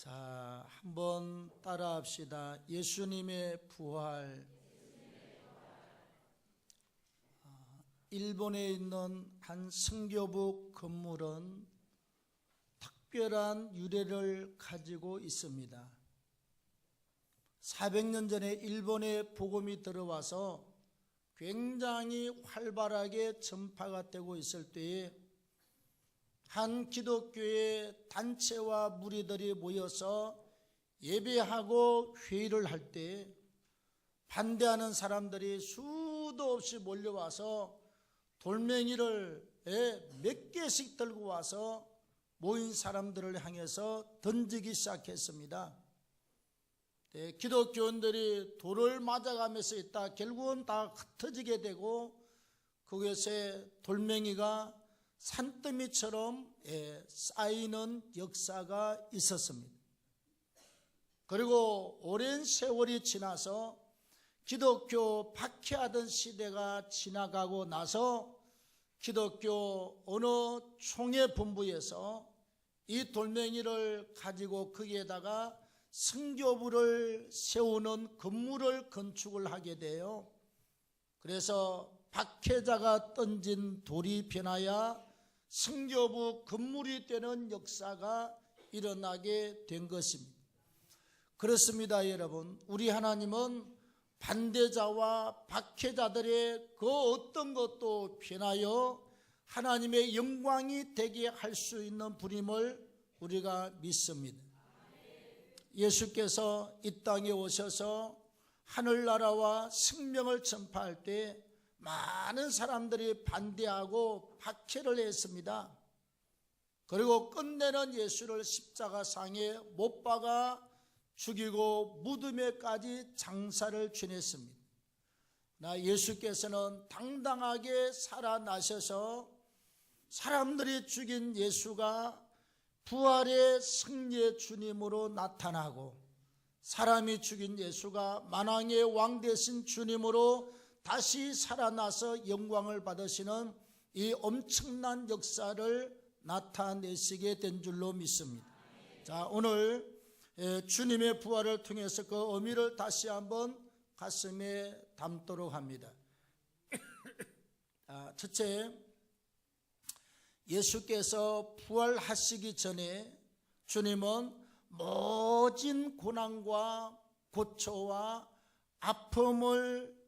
자, 한번 따라 합시다. 예수님의 부활. 아, 일본에 있는 한 성교부 건물은 특별한 유래를 가지고 있습니다. 400년 전에 일본에 복음이 들어와서 굉장히 활발하게 전파가 되고 있을 때에 한 기독교의 단체와 무리들이 모여서 예배하고 회의를 할 때 반대하는 사람들이 수도 없이 몰려와서 돌멩이를 예, 몇 개씩 들고 와서 모인 사람들을 향해서 던지기 시작했습니다. 네, 기독교인들이 돌을 맞아가면서 있다 결국은 다 흩어지게 되고 그것에 돌멩이가 산더미처럼 예, 쌓이는 역사가 있었습니다. 그리고 오랜 세월이 지나서 기독교 박해하던 시대가 지나가고 나서 기독교 어느 총회 본부에서 이 돌멩이를 가지고 거기에다가 성교부를 세우는 건물을 건축을 하게 돼요. 그래서 박해자가 던진 돌이 변하여 성교부 건물이 되는 역사가 일어나게 된 것입니다. 그렇습니다, 여러분. 우리 하나님은 반대자와 박해자들의 그 어떤 것도 변하여 하나님의 영광이 되게 할 수 있는 분임을 우리가 믿습니다. 예수께서 이 땅에 오셔서 하늘나라와 생명을 전파할 때 많은 사람들이 반대하고 박해를 했습니다. 그리고 끝내는 예수를 십자가 상에 못 박아 죽이고 무덤에까지 장사를 지냈습니다. 나 예수께서는 당당하게 살아나셔서 사람들이 죽인 예수가 부활의 승리의 주님으로 나타나고 사람이 죽인 예수가 만왕의 왕 되신 주님으로 다시 살아나서 영광을 받으시는 이 엄청난 역사를 나타내시게 된 줄로 믿습니다. 자, 오늘 주님의 부활을 통해서 그 의미를 다시 한번 가슴에 담도록 합니다. 첫째, 예수께서 부활하시기 전에 주님은 모진 고난과 고초와 아픔을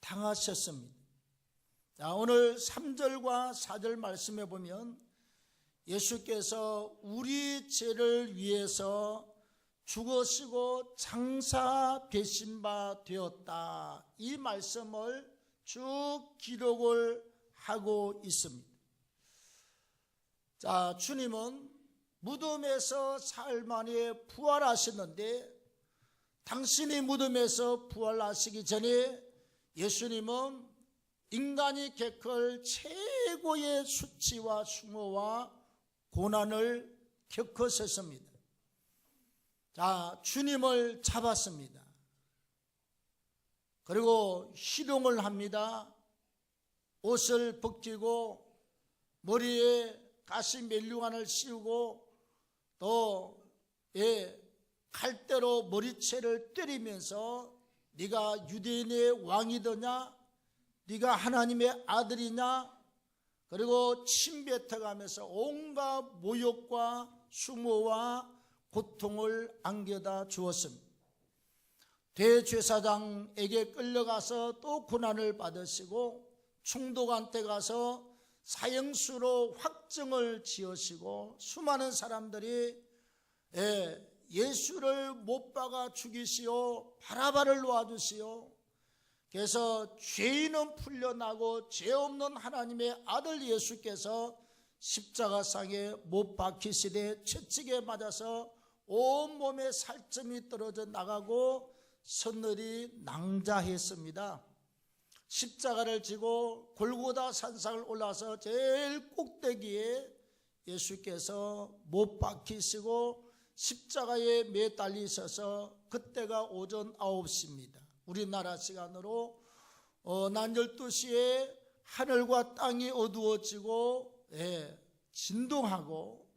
당하셨습니다. 자, 오늘 3절과 4절 말씀해 보면 예수께서 우리 죄를 위해서 죽으시고 장사 배신바 되었다. 이 말씀을 쭉 기록을 하고 있습니다. 자, 주님은 무덤에서 사흘 만에 부활하셨는데 당신이 무덤에서 부활하시기 전에 예수님은 인간이 겪을 최고의 수치와 수모와 고난을 겪으셨습니다. 자, 주님을 잡았습니다. 그리고 희롱을 합니다. 옷을 벗기고 머리에 가시 멜류관을 씌우고 또 예, 칼대로 머리채를 때리면서 네가 유대인의 왕이더냐? 네가 하나님의 아들이냐? 그리고 침뱉어가면서 온갖 모욕과 수모와 고통을 안겨다 주었습니다. 대제사장에게 끌려가서 또 고난을 받으시고 충독한테 가서 사형수로 확정을 지으시고 수많은 사람들이 예, 예수를 못 박아 죽이시오 바라바를 놓아주시오 그래서 죄인은 풀려나고 죄 없는 하나님의 아들 예수께서 십자가상에 못 박히시되 채찍에 맞아서 온몸에 살점이 떨어져 나가고 선늘이 낭자했습니다. 십자가를 지고 골고다 산상을 올라서 제일 꼭대기에 예수께서 못 박히시고 십자가에 매달리셔서 그때가 오전 9시입니다. 우리나라 시간으로 어, 난 12시에 하늘과 땅이 어두워지고 예, 진동하고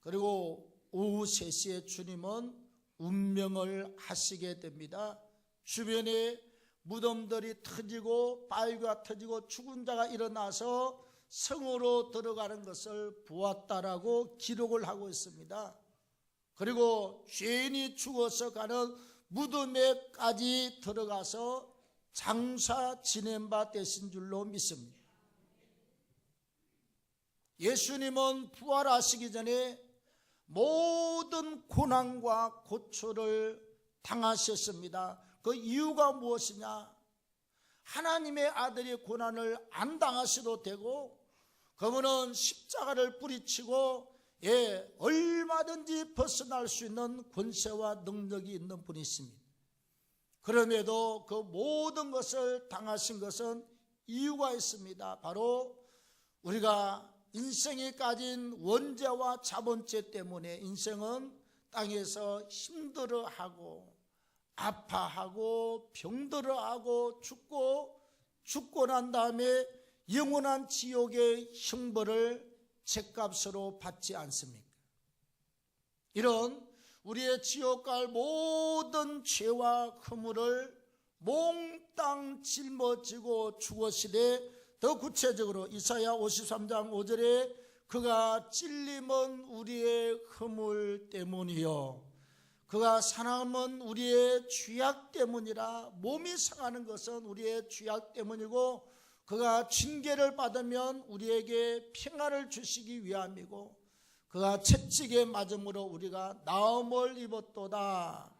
그리고 오후 3시에 주님은 운명을 하시게 됩니다. 주변에 무덤들이 터지고 바위가 터지고 죽은 자가 일어나서 성으로 들어가는 것을 보았다라고 기록을 하고 있습니다. 그리고 죄인이 죽어서 가는 무덤에까지 들어가서 장사 지낸 바 되신 줄로 믿습니다. 예수님은 부활하시기 전에 모든 고난과 고초를 당하셨습니다. 그 이유가 무엇이냐? 하나님의 아들이 고난을 안 당하셔도 되고, 그분은 십자가를 뿌리치고, 예, 얼마든지 벗어날 수 있는 권세와 능력이 있는 분이십니다. 그럼에도 그 모든 것을 당하신 것은 이유가 있습니다. 바로 우리가 인생이 가진 원죄와 자본죄 때문에 인생은 땅에서 힘들어하고 아파하고 병들어하고 죽고 죽고 난 다음에 영원한 지옥의 형벌을 죄값으로 받지 않습니까? 이런 우리의 지옥 갈 모든 죄와 허물을 몽땅 짊어지고 죽으시되 더 구체적으로 이사야 53장 5절에 그가 찔림은 우리의 허물 때문이요 그가 사람은 우리의 죄악 때문이라 몸이 상하는 것은 우리의 죄악 때문이고 그가 징계를 받으면 우리에게 평안을 주시기 위함이고 그가 채찍에 맞음으로 우리가 나음을 입었도다.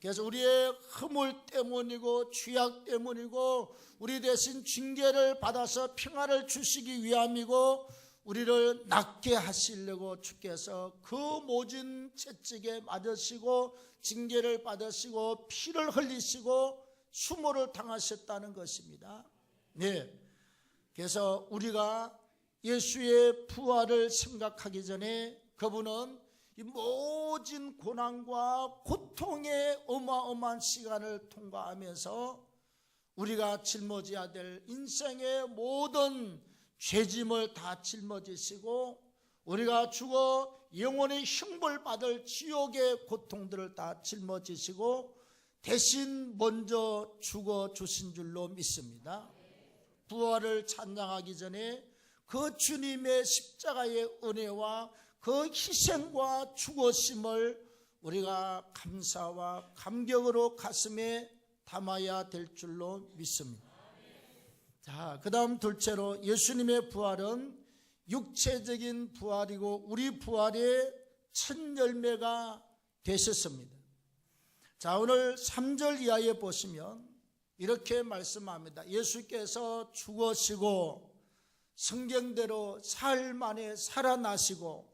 그래서 우리의 허물 때문이고 죄악 때문이고 우리 대신 징계를 받아서 평안을 주시기 위함이고 우리를 낫게 하시려고 주께서 그 모진 채찍에 맞으시고 징계를 받으시고 피를 흘리시고 수모를 당하셨다는 것입니다. 네. 그래서 우리가 예수의 부활을 생각하기 전에 그분은 이 모진 고난과 고통의 어마어마한 시간을 통과하면서 우리가 짊어져야 될 인생의 모든 죄짐을 다 짊어지시고 우리가 죽어 영원히 형벌 받을 지옥의 고통들을 다 짊어지시고 대신 먼저 죽어 주신 줄로 믿습니다. 부활을 찬양하기 전에 그 주님의 십자가의 은혜와 그 희생과 죽으심을 우리가 감사와 감격으로 가슴에 담아야 될 줄로 믿습니다. 자, 그 다음 둘째로 예수님의 부활은 육체적인 부활이고 우리 부활의 첫 열매가 되셨습니다. 자, 오늘 3절 이하에 보시면 이렇게 말씀합니다. 예수께서 죽으시고 성경대로 사흘 만에 살아나시고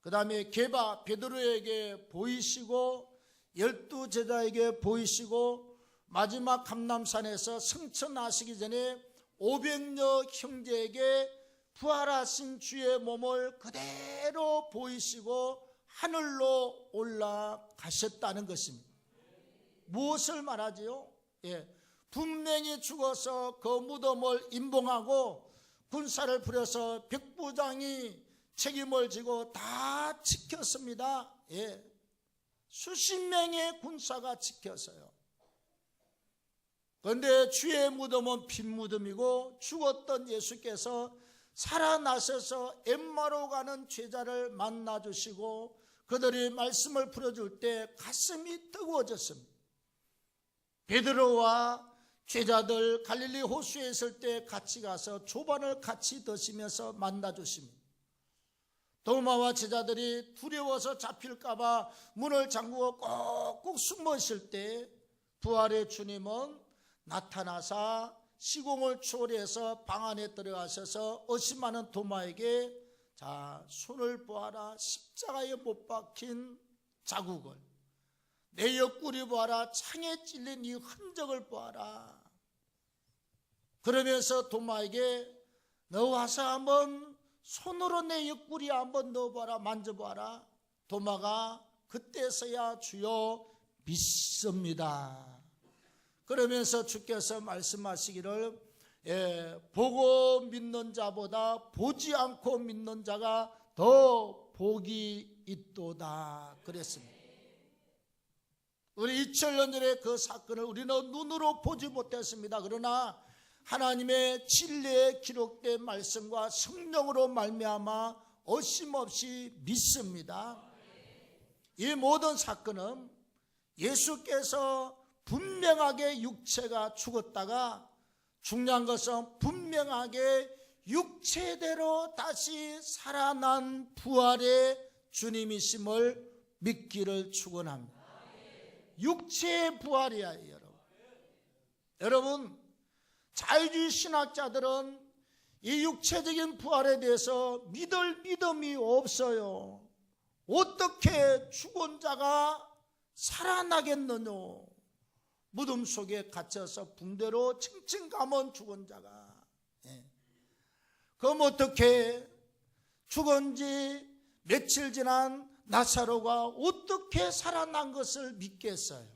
그 다음에 게바 베드로에게 보이시고 열두 제자에게 보이시고 마지막 감남산에서 승천하시기 전에 500여 형제에게 부활하신 주의 몸을 그대로 보이시고 하늘로 올라가셨다는 것입니다. 무엇을 말하지요? 예, 분명히 죽어서 그 무덤을 임봉하고 군사를 부려서 백부장이 책임을 지고 다 지켰습니다. 예, 수십 명의 군사가 지켰어요. 그런데 주의 무덤은 빈 무덤이고 죽었던 예수께서 살아나셔서 엠마로 가는 제자를 만나 주시고 그들이 말씀을 풀어줄 때 가슴이 뜨거워졌습니다. 베드로와 제자들 갈릴리 호수에 있을 때 같이 가서 조반을 같이 드시면서 만나 주십니다. 도마와 제자들이 두려워서 잡힐까봐 문을 잠그고 꼭꼭 숨어 있을 때 부활의 주님은 나타나사 시공을 초월해서 방 안에 들어가셔서 의심하는 도마에게 자 손을 보아라 십자가에 못 박힌 자국을 내 옆구리 보아라 창에 찔린 이 흔적을 보아라. 그러면서 도마에게 너 와서 한번 손으로 내 옆구리 한번 넣어봐라 만져봐라. 도마가 그때서야 주여 믿습니다. 그러면서 주께서 말씀하시기를 예, 보고 믿는 자보다 보지 않고 믿는 자가 더 복이 있도다. 그랬습니다. 우리 2000년 전에 그 사건을 우리는 눈으로 보지 못했습니다. 그러나 하나님의 진리에 기록된 말씀과 성령으로 말미암아 어심없이 믿습니다. 이 모든 사건은 예수께서 분명하게 육체가 죽었다가 중요한 것은 분명하게 육체대로 다시 살아난 부활의 주님이심을 믿기를 축원합니다. 육체의 부활이야, 여러분. 여러분, 자유주의 신학자들은 이 육체적인 부활에 대해서 믿을 믿음이 없어요. 어떻게 죽은 자가 살아나겠느냐? 무덤 속에 갇혀서 붕대로 칭칭 감은 죽은 자가. 예. 그럼 어떻게 죽은 지 며칠 지난 나사로가 어떻게 살아난 것을 믿겠어요?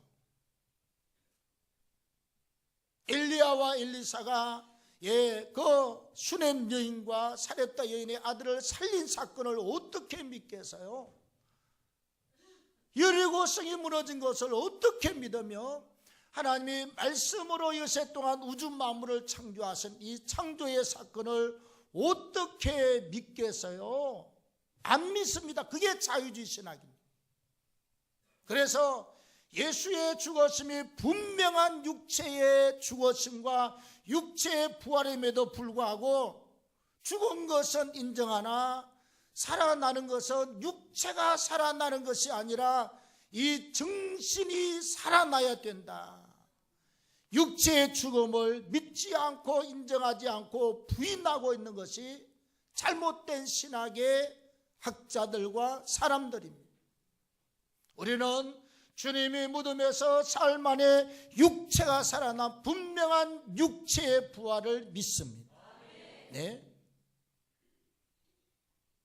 엘리야와 엘리사가 예, 그 수넴 여인과 사렙다 여인의 아들을 살린 사건을 어떻게 믿겠어요? 여리고 성이 무너진 것을 어떻게 믿으며 하나님이 말씀으로 여세 동안 우주 만물을 창조하신 이 창조의 사건을 어떻게 믿겠어요? 안 믿습니다. 그게 자유주의 신학입니다. 그래서 예수의 죽었음이 분명한 육체의 죽었음과 육체의 부활임에도 불구하고 죽은 것은 인정하나 살아나는 것은 육체가 살아나는 것이 아니라 이 정신이 살아나야 된다. 육체의 죽음을 믿지 않고 인정하지 않고 부인하고 있는 것이 잘못된 신학의 학자들과 사람들입니다. 우리는 주님이 무덤에서 사흘 만에 육체가 살아나 분명한 육체의 부활을 믿습니다. 네.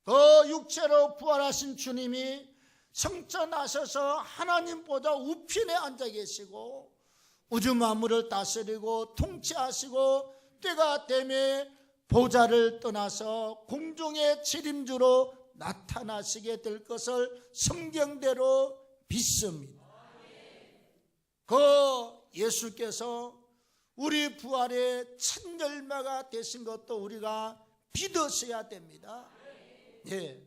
그 육체로 부활하신 주님이 성천하셔서 하나님 보다 우편에 앉아 계시고 우주 만물을 다스리고 통치하시고 때가 되매 보좌를 떠나서 공중의 지림주로 나타나시게 될 것을 성경대로 믿습니다. 그 예수께서 우리 부활의 첫 열매가 되신 것도 우리가 믿으셔야 됩니다. 예.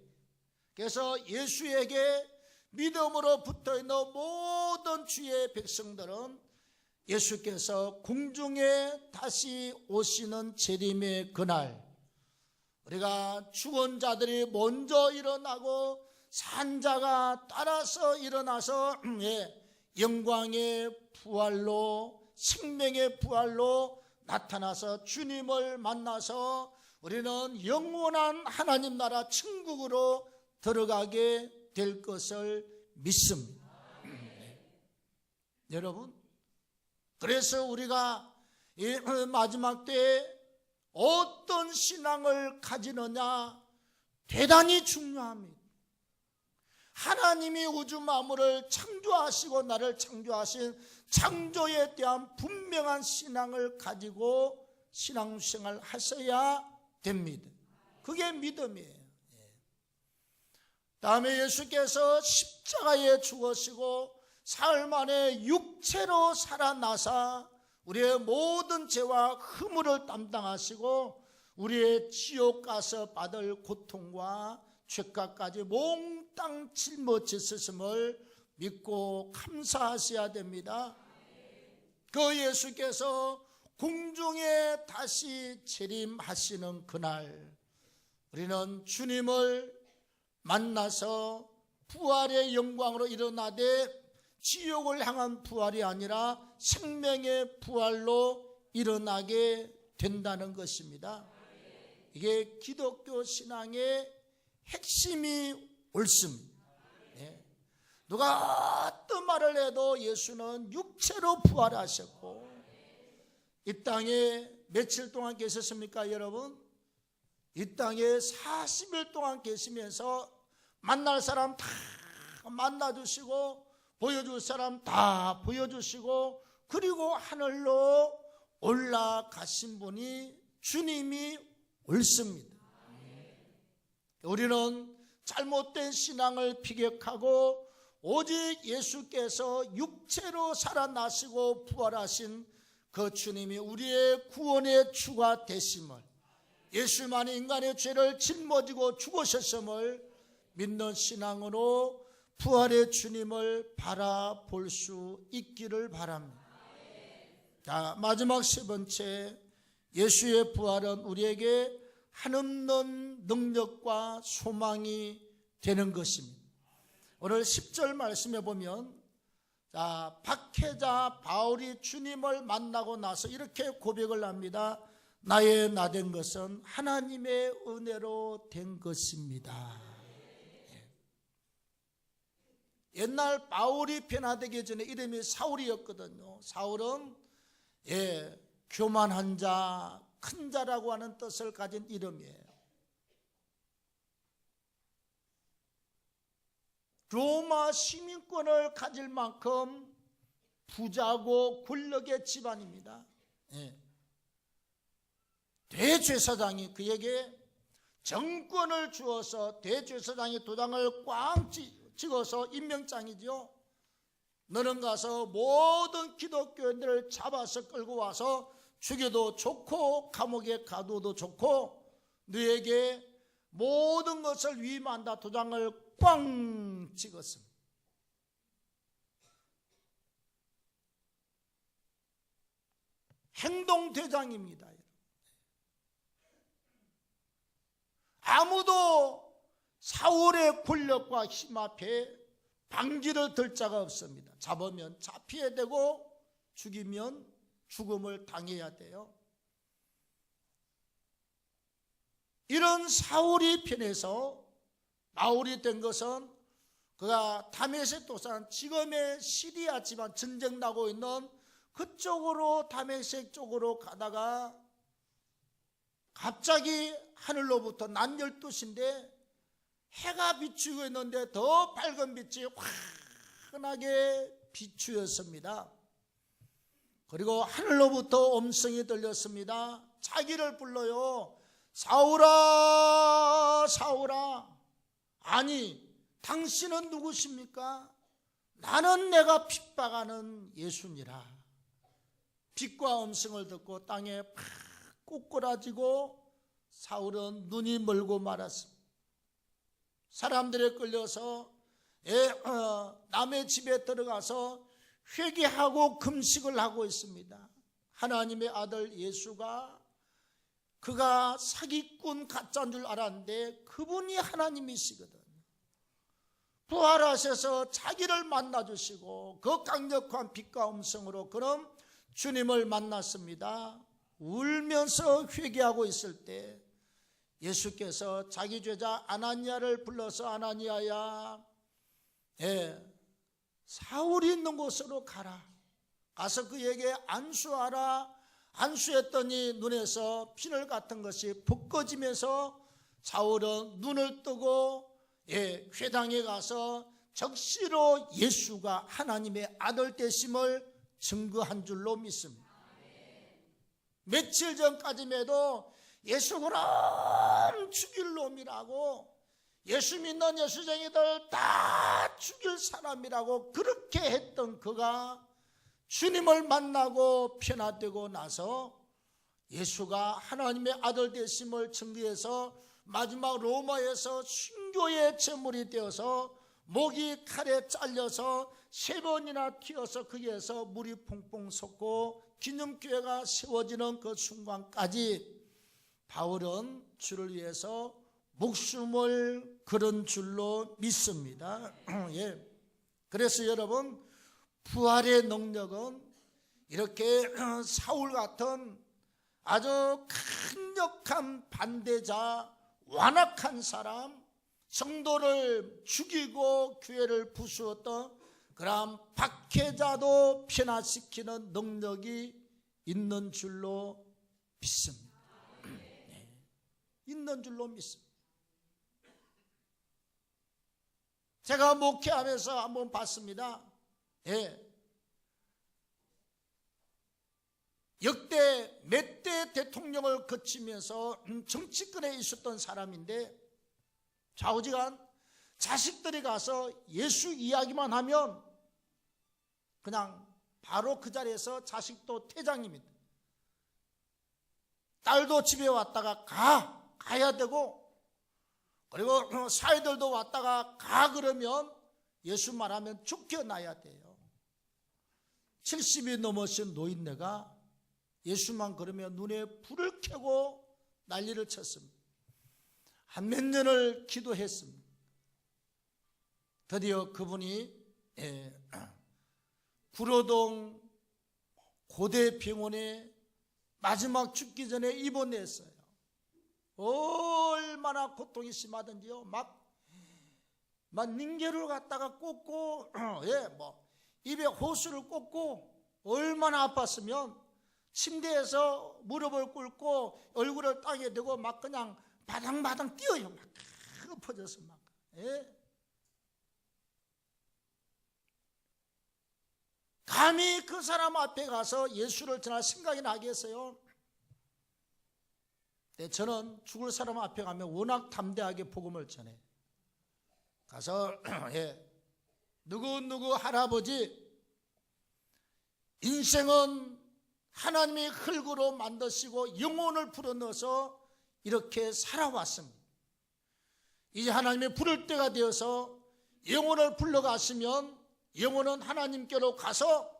그래서 예수에게 믿음으로 붙어 있는 모든 주의 백성들은 예수께서 공중에 다시 오시는 재림의 그날 우리가 죽은 자들이 먼저 일어나고 산자가 따라서 일어나서 예, 영광의 부활로 생명의 부활로 나타나서 주님을 만나서 우리는 영원한 하나님 나라 천국으로 들어가게 될 것을 믿습니다. 여러분, 그래서 우리가 이 마지막 때에 어떤 신앙을 가지느냐 대단히 중요합니다. 하나님이 우주 만물을 창조하시고 나를 창조하신 창조에 대한 분명한 신앙을 가지고 신앙생활 하셔야 됩니다. 그게 믿음이에요. 예. 다음에 예수께서 십자가에 죽으시고 사흘 만에 육체로 살아나사 우리의 모든 죄와 허물을 담당하시고 우리의 지옥 가서 받을 고통과 죄가까지 몽땅 짊어지셨음을 믿고 감사하셔야 됩니다. 그 예수께서 공중에 다시 재림하시는 그날 우리는 주님을 만나서 부활의 영광으로 일어나되 지옥을 향한 부활이 아니라 생명의 부활로 일어나게 된다는 것입니다. 이게 기독교 신앙의 핵심이 옳습니다. 네. 누가 어떤 말을 해도 예수는 육체로 부활하셨고 이 땅에 며칠 동안 계셨습니까, 여러분? 이 땅에 40일 동안 계시면서 만날 사람 다 만나 주시고 보여줄 사람 다 보여주시고 그리고 하늘로 올라가신 분이 주님이 옳습니다. 우리는 잘못된 신앙을 피격하고 오직 예수께서 육체로 살아나시고 부활하신 그 주님이 우리의 구원의 주가 되심을 예수만이 인간의 죄를 짊어지고 죽으셨음을 믿는 신앙으로 부활의 주님을 바라볼 수 있기를 바랍니다. 자, 마지막 세 번째 예수의 부활은 우리에게 한없는 능력과 소망이 되는 것입니다. 오늘 10절 말씀해 보면 자, 박해자 바울이 주님을 만나고 나서 이렇게 고백을 합니다. 나의 나 된 것은 하나님의 은혜로 된 것입니다. 예. 옛날 바울이 변화되기 전에 이름이 사울이었거든요. 사울은 예, 교만한 자, 큰 자라고 하는 뜻을 가진 이름이에요. 로마 시민권을 가질 만큼 부자고 권력의 집안입니다. 예. 대제사장이 그에게 정권을 주어서 대제사장이 도장을 꽝 찍어서 임명장이죠. 너는 가서 모든 기독교인들을 잡아서 끌고 와서 죽여도 좋고 감옥에 가둬도 좋고 너에게 모든 것을 위임한다 도장을 꽝 찍었습니다. 행동대장입니다. 아무도 사울의 권력과 힘 앞에 방지를 들 자가 없습니다. 잡으면 잡혀야 되고 죽이면 죽음을 당해야 돼요. 이런 사울이 편해서 바울이 된 것은 그가 다메섹 도산 지금의 시리아 지방 전쟁 나고 있는 그쪽으로 다메섹 쪽으로 가다가 갑자기 하늘로부터 난 12시인데 해가 비추고 있는데 더 밝은 빛이 환하게 비추었습니다. 그리고 하늘로부터 음성이 들렸습니다. 자기를 불러요. 사울아, 사울아. 아니, 당신은 누구십니까? 나는 내가 핍박하는 예수니라. 빛과 음성을 듣고 땅에 팍 꼬꾸라지고 사울은 눈이 멀고 말았습니다. 사람들에 끌려서 예, 어, 남의 집에 들어가서 회개하고 금식을 하고 있습니다. 하나님의 아들 예수가 그가 사기꾼 가짜인 줄 알았는데 그분이 하나님이시거든. 부활하셔서 자기를 만나 주시고 그 강력한 빛과 음성으로 그럼 주님을 만났습니다. 울면서 회개하고 있을 때 예수께서 자기 죄자 아나니아를 불러서 아나니아야 예, 사울이 있는 곳으로 가라. 가서 그에게 안수하라. 안수했더니 눈에서 피를 같은 것이 붓꺼지면서 사울은 눈을 뜨고 예, 회당에 가서 적시로 예수가 하나님의 아들 되심을 증거한 줄로 믿습니다. 며칠 전까지만 해도 예수 그럼 죽일 놈이라고 예수 믿는 예수쟁이들 다 죽일 사람이라고 그렇게 했던 그가 주님을 만나고 변화되고 나서 예수가 하나님의 아들 되심을 증거해서 마지막 로마에서 순교의 제물이 되어서 목이 칼에 잘려서 세 번이나 튀어서 거기에서 물이 퐁퐁 솟고 기념교회가 세워지는 그 순간까지 바울은 주를 위해서 목숨을 걸은 줄로 믿습니다. 예. 그래서 여러분 부활의 능력은 이렇게 사울 같은 아주 강력한 반대자, 완악한 사람, 성도를 죽이고 교회를 부수었던 그런 박해자도 변화시키는 능력이 있는 줄로 믿습니다. 네. 있는 줄로 믿습니다. 제가 목회하면서 한번 봤습니다. 예. 역대 몇 대 대통령을 거치면서 정치권에 있었던 사람인데 좌우지간 자식들이 가서 예수 이야기만 하면 그냥 바로 그 자리에서 자식도 퇴장입니다. 딸도 집에 왔다가 가 가야 되고 그리고 사이들도 왔다가 가 그러면 예수 말하면 쫓겨나야 돼요. 70이 넘으신 노인네가 예수만 그러면 눈에 불을 켜고 난리를 쳤습니다. 한 몇 년을 기도했습니다. 드디어 그분이 예, 구로동 고대병원에 마지막 죽기 전에 입원했어요. 얼마나 고통이 심하던지요. 막, 막 닝게를 갖다가 꽂고, 예, 뭐, 입에 호수를 꽂고, 얼마나 아팠으면 침대에서 무릎을 꿇고 얼굴을 땅에 대고 막 그냥 바당바당 뛰어요. 막 엎어져서 막. 예. 감히 그 사람 앞에 가서 예수를 전할 생각이 나겠어요? 네, 저는 죽을 사람 앞에 가면 워낙 담대하게 복음을 전해. 가서 예, 누구 누구 할아버지 인생은 하나님이 흙으로 만드시고 영혼을 불어넣어서 이렇게 살아왔습니다. 이제 하나님이 부를 때가 되어서 영혼을 불러가시면 영혼은 하나님께로 가서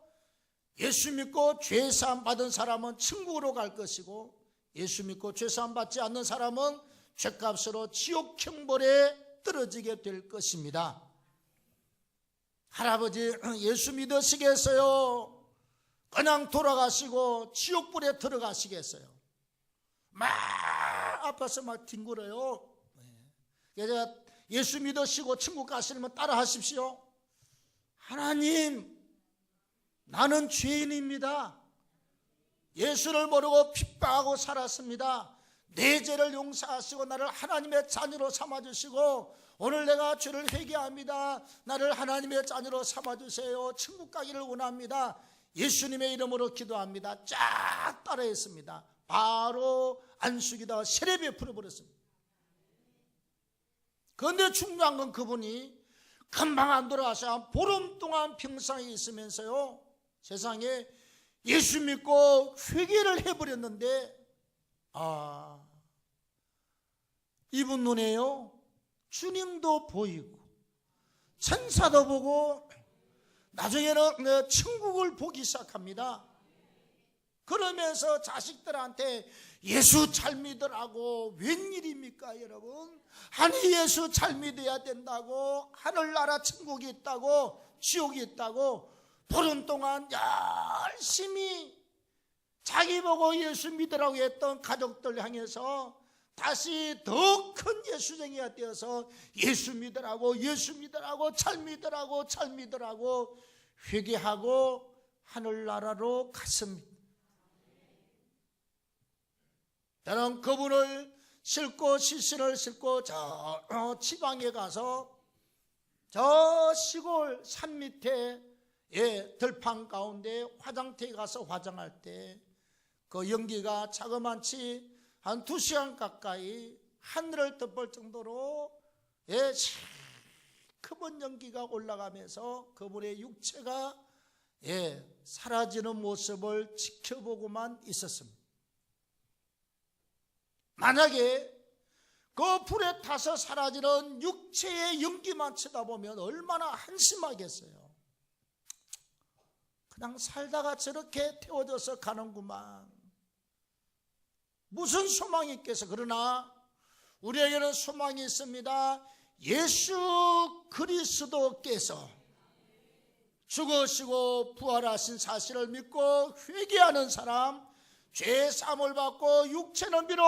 예수 믿고 죄 사함 받은 사람은 천국으로 갈 것이고 예수 믿고 죄 사함 받지 않는 사람은 죄값으로 지옥 형벌에 떨어지게 될 것입니다. 할아버지 예수 믿으시겠어요? 그냥 돌아가시고 지옥불에 들어가시겠어요? 막 아파서 막 뒹굴어요. 그래서 예수 믿으시고 천국 가시면 따라 하십시오. 하나님, 나는 죄인입니다. 예수를 모르고 핍박하고 살았습니다. 내 죄를 용서하시고 나를 하나님의 자녀로 삼아주시고 오늘 내가 죄를 회개합니다. 나를 하나님의 자녀로 삼아주세요. 천국 가기를 원합니다. 예수님의 이름으로 기도합니다. 쫙 따라했습니다. 바로 안수기다 세례비에 풀어 버렸습니다. 그런데 중요한 건 그분이 금방 안 돌아가서 보름 동안 평상에 있으면서요 세상에 예수 믿고 회개를 해버렸는데 아 이분 눈에요 주님도 보이고 천사도 보고 나중에는 천국을 보기 시작합니다. 그러면서 자식들한테 예수 잘 믿으라고 웬일입니까 여러분? 아니 예수 잘 믿어야 된다고 하늘나라 천국이 있다고 지옥이 있다고 보름 동안 열심히 자기 보고 예수 믿으라고 했던 가족들 향해서 다시 더 큰 예수쟁이가 되어서 예수 믿으라고 예수 믿으라고 잘 믿으라고 잘 믿으라고 회개하고 하늘나라로 갔습니다. 저는 그분을 싣고 시신을 싣고 저 어, 지방에 가서 저 시골 산 밑에 예, 들판 가운데 화장터에 가서 화장할 때 그 연기가 자그만치 한 두 시간 가까이 하늘을 덮을 정도로 예, 시커먼 연기가 올라가면서 그분의 육체가 예, 사라지는 모습을 지켜보고만 있었습니다. 만약에 그 불에 타서 사라지는 육체의 연기만 쳐다보면 얼마나 한심하겠어요. 그냥 살다가 저렇게 태워져서 가는구만. 무슨 소망이 있겠어? 그러나 우리에게는 소망이 있습니다. 예수 그리스도께서 죽으시고 부활하신 사실을 믿고 회개하는 사람, 죄 사함을 받고 육체는 비록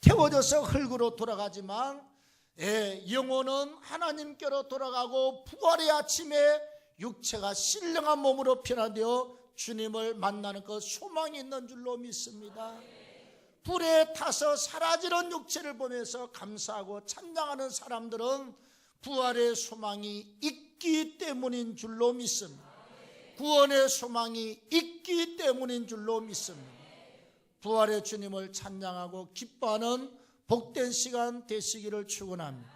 태워져서 흙으로 돌아가지만 예, 영혼은 하나님께로 돌아가고 부활의 아침에 육체가 신령한 몸으로 변화되어 주님을 만나는 그 소망이 있는 줄로 믿습니다. 불에 타서 사라지는 육체를 보면서 감사하고 찬양하는 사람들은 부활의 소망이 있기 때문인 줄로 믿습니다. 구원의 소망이 있기 때문인 줄로 믿습니다. 부활의 주님을 찬양하고 기뻐하는 복된 시간 되시기를 축원합니다.